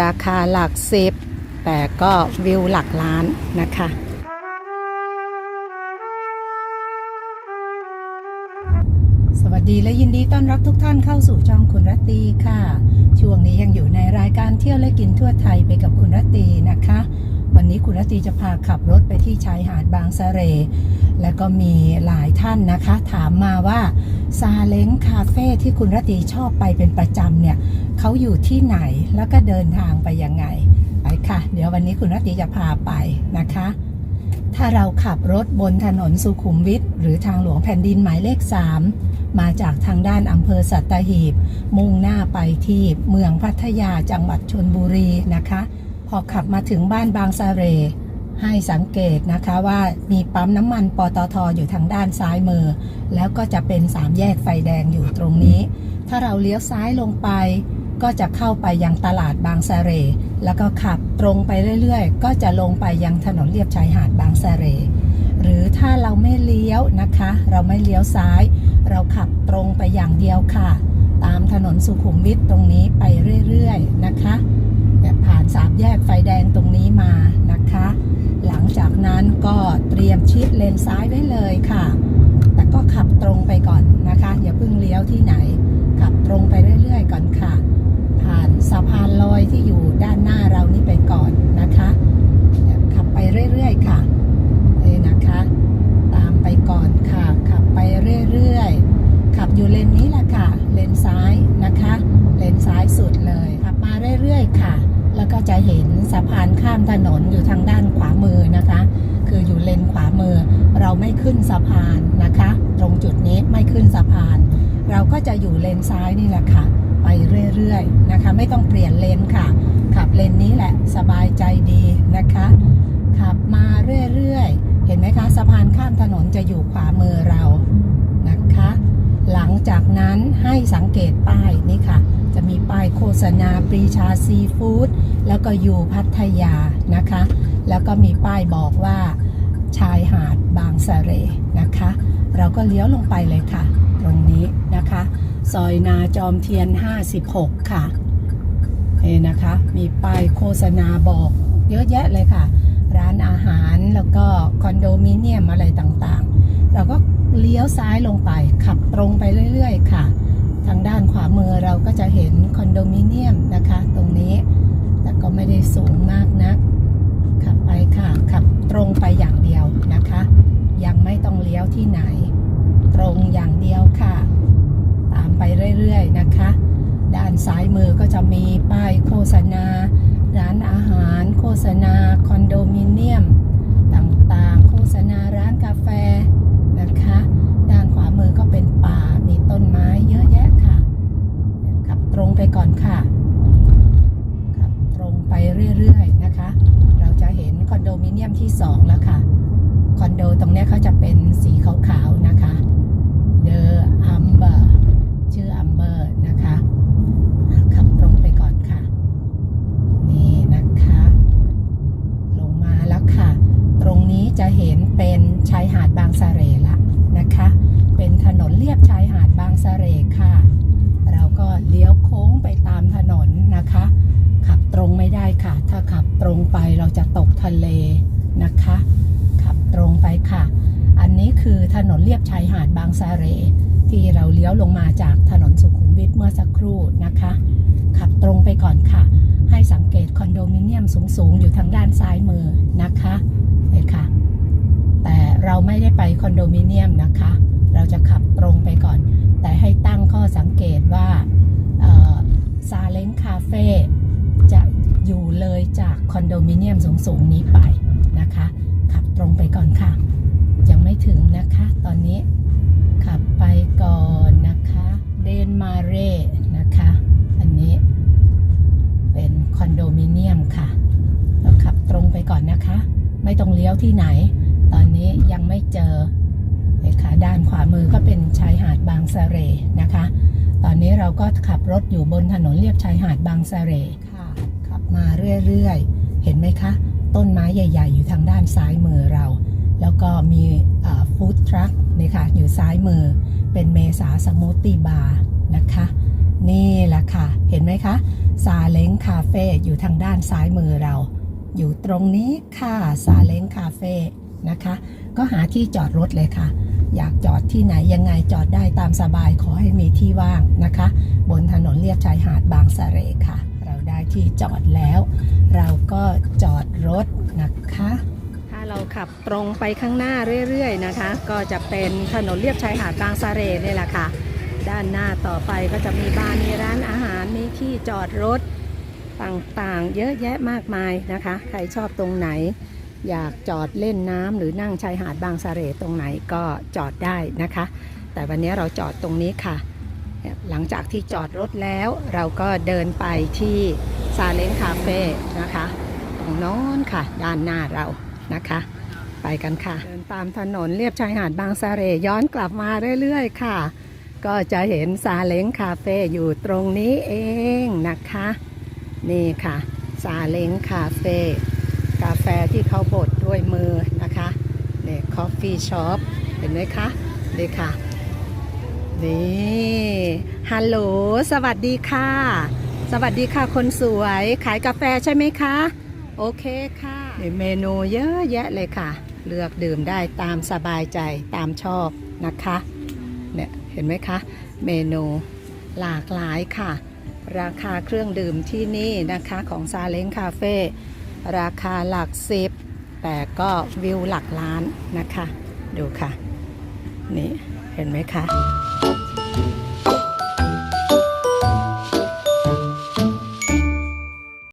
ราคาหลักสิบแต่ก็วิวหลักล้านนะคะสวัสดีและยินดีต้อนรับทุกท่านเข้าสู่ช่องคุณรัตตีค่ะ ช่วงนี้ยังอยู่ในรายการเที่ยวและกินทั่วไทยไปกับคุณรัตตีนะคะ วันนี้คุณรตีจะพาขับรถไปที่ชายหาดบางสะเร และก็มีหลายท่านนะคะ ถามมาว่าซาเล้งคาเฟ่ที่คุณรตีชอบไปเป็นประจำเนี่ยเขาอยู่ที่ไหนแล้วก็เดินทางไปยังไงไปค่ะ เดี๋ยววันนี้คุณรตีจะพาไปนะคะ ถ้าเราขับรถบนถนนสุขุมวิทหรือทางหลวงแผ่นดินหมายเลข 3 มาจากทางด้านอำเภอสัตหีบ มุ่งหน้าไปที่เมืองพัทยาจังหวัดชนบุรีนะคะ อขับมาถึงบ้านบางสะเร ให้สังเกตนะคะว่ามีปั๊มน้ำมันปตทอยู่ทางด้านซ้ายมือ แล้วก็จะเป็นสามแยกไฟแดงอยู่ตรงนี้ ถ้าเราเลี้ยวซ้ายลงไป ก็จะเข้าไปยังตลาดบางสะเร แล้วก็ขับตรงไปเรื่อยๆ ก็จะลงไปยังถนนเลียบชายหาดบางสะเร หรือถ้าเราไม่เลี้ยวนะคะ เราไม่เลี้ยวซ้าย เราขับตรงไปอย่างเดียวค่ะ ตามถนนสุขุมวิทตรงนี้ไปเรื่อยๆนะคะแบบผ่านสามแยกไฟแดงตรงนี้มานะคะ หลังจากนั้นก็เตรี ยมชิดเลนซ้ายไว้เลยค่ะ แต่ก็ขับตรงไปก่อนนะคะ อย่าเพิ่งเลี้ยวที่ไหน ขับตรงไปเรื่อย ๆ ก่อนค่ะ ผ่านสะพานลอยที่อยู่ด้านหน้าเรานี่ไปก่อนนะคะขับไปเรื่อยๆค่ะเลยนะคะ ตามไปก่อนค่ะ ขับไปเรื่อยๆ ขับอยู่เลนนี้แหละค่ะ ขึ้นสะพานนะคะ ตรงจุดนี้ไม่ขึ้นสะพาน เราก็จะอยู่เลนซ้ายนี่แหละค่ะ ไปเรื่อยๆนะคะ ไม่ต้องเปลี่ยนเลนค่ะ ขับเลนนี้แหละสบายใจดีนะคะ ขับมาเรื่อยๆ เห็นไหมคะสะพานข้ามถนนจะอยู่ขวามือเรานะคะ หลังจากนั้นให้สังเกตป้ายนี่ค่ะ จะมีป้ายโฆษณาปรีชาซีฟู้ดแล้วก็อยู่พัทยานะคะ แล้วก็มีป้ายบอกว่าชายหาดบางสะเรนะคะ เรา ก็เลี้ยวลงไปเลยค่ะ ตรงนี้นะคะ ซอยนาจอมเทียน 56 ค่ะนี่นะคะ มีป้ายโฆษณาบอกเยอะแยะเลยค่ะ ร้านอาหารแล้วก็คอนโดมิเนียมอะไรต่างๆ เราก็เลี้ยวซ้ายลงไป ขับตรงไปเรื่อยๆ ค่ะ ทางด้านขวามือเราก็จะเห็นคอนโดมิเนียมนะคะ ตรงนี้ แต่ก็ไม่ได้สูงมากนัก ขับไปค่ะ ขับตรงไปอย่างเดียวนะคะ ยังไม่ต้องเลี้ยวที่ไหน ตรงอย่างเดียวค่ะ ตามไปเรื่อยๆนะคะ ด้านซ้ายมือ ก็จะมีป้ายโฆษณา ร้านอาหาร โฆษณาคอนโดมิเนียม ต่างๆ โฆษณาร้านกาแฟนะคะ ด้านขวามือก็เป็นป่ามีต้นไม้เยอะแยะค่ะ ขับตรงไปก่อนค่ะ ขับตรงไปเรื่อยๆนะคะ เราจะเห็นคอนโดมิเนียมที่ 2 แล้วค่ะ คอนโดตรงนี้เขาจะเป็นสีขาวๆนะคะ The Amber ชื่อ Amber นะคะอะขับตรงไปก่อนค่ะ นี่นะคะ ลงมาแล้วค่ะ ตรงนี้จะเห็นเป็นชายหาดบางสะเรละนะคะ เป็นถนนเลียบชายหาดบางสะเรค่ะ เราก็เลี้ยวโค้งไปตามถนนนะคะ ขับตรงไม่ได้ค่ะ ถ้าขับตรงไป เราจะตกทะเลนะคะ ขับตรงไปค่ะ อันนี้คือถนนเลียบชายหาดบางสะเร ที่เราเลี้ยวลงมาจากถนนสุขุมวิทเมื่อสักครู่นะคะ ขับตรงไปก่อนค่ะ ให้สังเกตคอนโดมิเนียมสูงๆ อยู่ทางด้านซ้ายมือนะคะเนี่ยค่ะ แต่เราไม่ได้ไปคอนโดมิเนียมนะคะ เราจะขับตรงไปก่อน แต่ให้ตั้งข้อสังเกตว่าซาเล คอนโดมิเนียมสูงๆนี้ไปนะคะ ขับตรงไปก่อนค่ะ ยังไม่ถึงนะคะ ตอนนี้ขับไปก่อนนะคะเดนมาเร่นะคะ อันนี้เป็นคอนโดมิเนียมค่ะเราขับตรงไปก่อนนะคะ ไม่ต้องเลี้ยวที่ไหน ตอนนี้ยังไม่เจอเลยค่ะด้านขวามือก็เป็นชายหาดบางสะเรนะคะ ตอนนี้เราก็ขับรถอยู่บนถนนเลียบชายหาดบางสะเรค่ะ ขับมาเรื่อยๆ เห็นไหมคะ ต้นไม้ใหญ่ ๆ อยู่ทางด้านซ้ายมือเรา แล้วก็มีฟู้ดทรัคนี่ค่ะอยู่ซ้ายมือ เป็นเมษาสมูทตี้บาร์นะคะ นี่แหละค่ะ เห็นไหมคะซาเล้งคาเฟ่อยู่ทางด้านซ้ายมือเรา อยู่ตรงนี้ค่ะซาเล้งคาเฟ่นะคะ ก็หาที่จอดรถเลยค่ะ อยากจอดที่ไหนยังไงจอดได้ตามสบายขอให้มีที่ว่างนะคะ บนถนนเลียบชายหาดบางสะเรค่ะ ทีจอดแล้ว เราก็จอดรถนะคะ ถ้าเราขับตรงไปข้างหน้าเรื่อยๆนะคะ ก็จะเป็นถนนเลียบชายหาดบางสะเรนี่แหละค่ะ ด้านหน้าต่อไปก็จะมีบ้านมีร้านอาหารมีที่จอดรถต่างๆ เยอะแยะมากมายนะคะ ใครชอบตรงไหน อยากจอดเล่นน้ำหรือนั่งชายหาดบางสะเรตรงไหนก็จอดได้นะคะ แต่วันนี้เราจอดตรงนี้ค่ะ หลังจากที่จอดรถแล้วเราก็เดินไปที่ ซาเล้งคาเฟ่นะคะตรงโน้นค่ะ ด้านหน้าเรานะคะ ไปกันค่ะ เดินตามถนนเลียบชายหาดบางสะเรย้อนกลับมาเรื่อยๆ ค่ะ ก็จะเห็นซาเล้งคาเฟ่อยู่ตรงนี้เองนะคะ นี่ค่ะซาเล้งคาเฟ่กาแฟที่เขาบดด้วยมือนะคะเนี่ยคอฟฟี่ช็อปเห็นไหมคะนี่ค่ะนี่ฮัลโหล สวัสดีค่ะ สวัสดีค่ะคนสวยขายกาแฟใช่ไหมคะ โอเคค่ะเมนูเยอะแยะเลยค่ะ เลือกดื่มได้ตามสบายใจตามชอบนะคะเนี่ยเห็นไหมคะ เมนูหลากหลายค่ะ ราคาเครื่องดื่มที่นี่นะคะของซาเล้งคาเฟ่ราคาหลักสิบแต่ก็วิวหลักล้านนะคะ ดูค่ะ นี่ เห็นไหมคะ